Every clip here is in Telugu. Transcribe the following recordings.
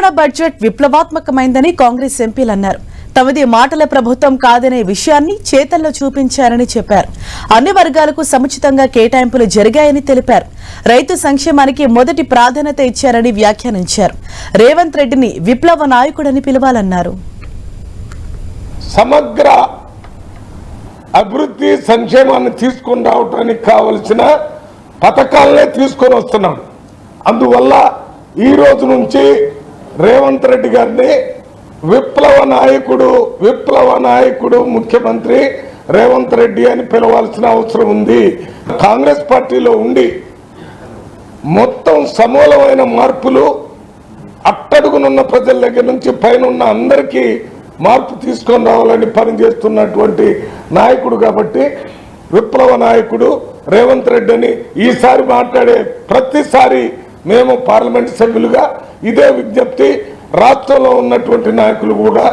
తెలంగాణ బడ్జెట్ విప్లవాత్మకమైందని కాంగ్రెస్ ఎంపీలు అన్నారు తమది మాటల ప్రభుత్వం కాదనే విషయాన్ని చేతల్లో చూపించారని చెప్పారు. అన్ని వర్గాలకు సముచితంగా కేటాయింపులు జరిగాయని తెలిపారు. రైతు సంక్షేమానికి మొదటి ప్రాధాన్యత ఇచ్చారని వ్యాఖ్యానించారు. రేవంత్ రెడ్డిని విప్లవ నాయకుడని పిలవాలన్నారు. సమగ్ర అభివృద్ధి సంక్షేమాన్ని తీసుకొని రావడానికి కావలసిన పథకాలనే తీసుకొని వస్తున్నాడు. అందువల్ల ఈ రోజు నుంచి రేవంత్ రెడ్డి గారిని విప్లవ నాయకుడు విప్లవ నాయకుడు ముఖ్యమంత్రి రేవంత్ రెడ్డి అని పిలవాల్సిన అవసరం ఉంది. కాంగ్రెస్ పార్టీలో ఉండి మొత్తం సమూలమైన మార్పులు అట్టడుగునున్న ప్రజల దగ్గర నుంచి పైన ఉన్న అందరికీ మార్పు తీసుకొని రావాలని పనిచేస్తున్నటువంటి నాయకుడు కాబట్టి విప్లవ నాయకుడు రేవంత్ రెడ్డి అని ఈసారి మాట్లాడే ప్రతిసారి మేము పార్లమెంట్ సభ్యులుగా ఇదే విజ్ఞప్తి రాష్ట్రంలో ఉన్నటువంటి నాయకులు కూడా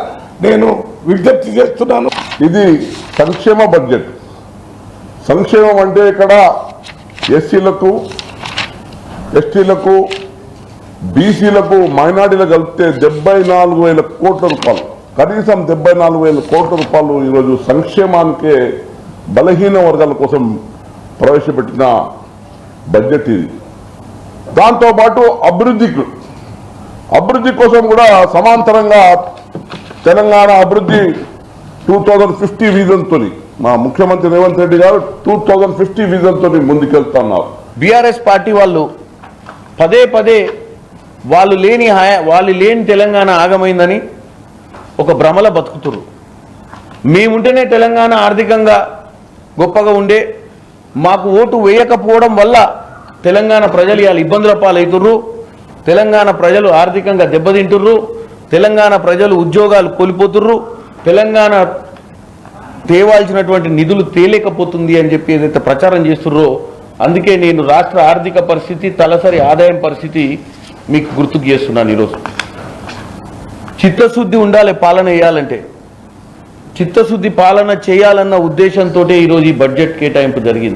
నేను విజ్ఞప్తి చేస్తున్నాను. ఇది సంక్షేమ బడ్జెట్. సంక్షేమం అంటే ఇక్కడ ఎస్సీలకు ఎస్టీలకు బీసీలకు మైనార్టీలకు కలిపితే డెబ్బై నాలుగు వేల కోట్ల రూపాయలు. కనీసం డెబ్బై నాలుగు వేల కోట్ల రూపాయలు ఈరోజు సంక్షేమానికే బలహీన వర్గాల కోసం ప్రవేశపెట్టిన బడ్జెట్ ఇది. దాంతోపాటు అభివృద్ధికి అభివృద్ధి కోసం కూడా సమాంతరంగా తెలంగాణ అభివృద్ధి టూ థౌజండ్ ఫిఫ్టీ విజన్తో మా ముఖ్యమంత్రి రేవంత్ రెడ్డి గారు టూ థౌజండ్ ఫిఫ్టీ విజన్తో ముందుకెళ్తున్నారు. బీఆర్ఎస్ పార్టీ వాళ్ళు పదే పదే వాళ్ళు లేని హయా వాళ్ళు లేని తెలంగాణ ఆగమైందని ఒక భ్రమల బతుకుతురు మేముంటేనే తెలంగాణ ఆర్థికంగా గొప్పగా ఉండే మాకు ఓటు వేయకపోవడం వల్ల తెలంగాణ ప్రజలు ఇవాళ ఇబ్బందుల పాలవుతుర్రు తెలంగాణ ప్రజలు ఆర్థికంగా దెబ్బతింటుర్రు. తెలంగాణ ప్రజలు ఉద్యోగాలు కోల్పోతుర్రు. తెలంగాణ తేవాల్సినటువంటి నిధులు తేలేకపోతుంది అని చెప్పి ఏదైతే ప్రచారం చేస్తుర్రో అందుకే నేను రాష్ట్ర ఆర్థిక పరిస్థితి తలసరి ఆదాయం పరిస్థితి మీకు గుర్తుకు చేస్తున్నాను ఈరోజు. చిత్తశుద్ధి ఉండాలి పాలన వేయాలంటే చిత్తశుద్ధి పాలన చేయాలన్న ఉద్దేశంతో ఈరోజు ఈ బడ్జెట్ కేటాయింపు జరిగింది.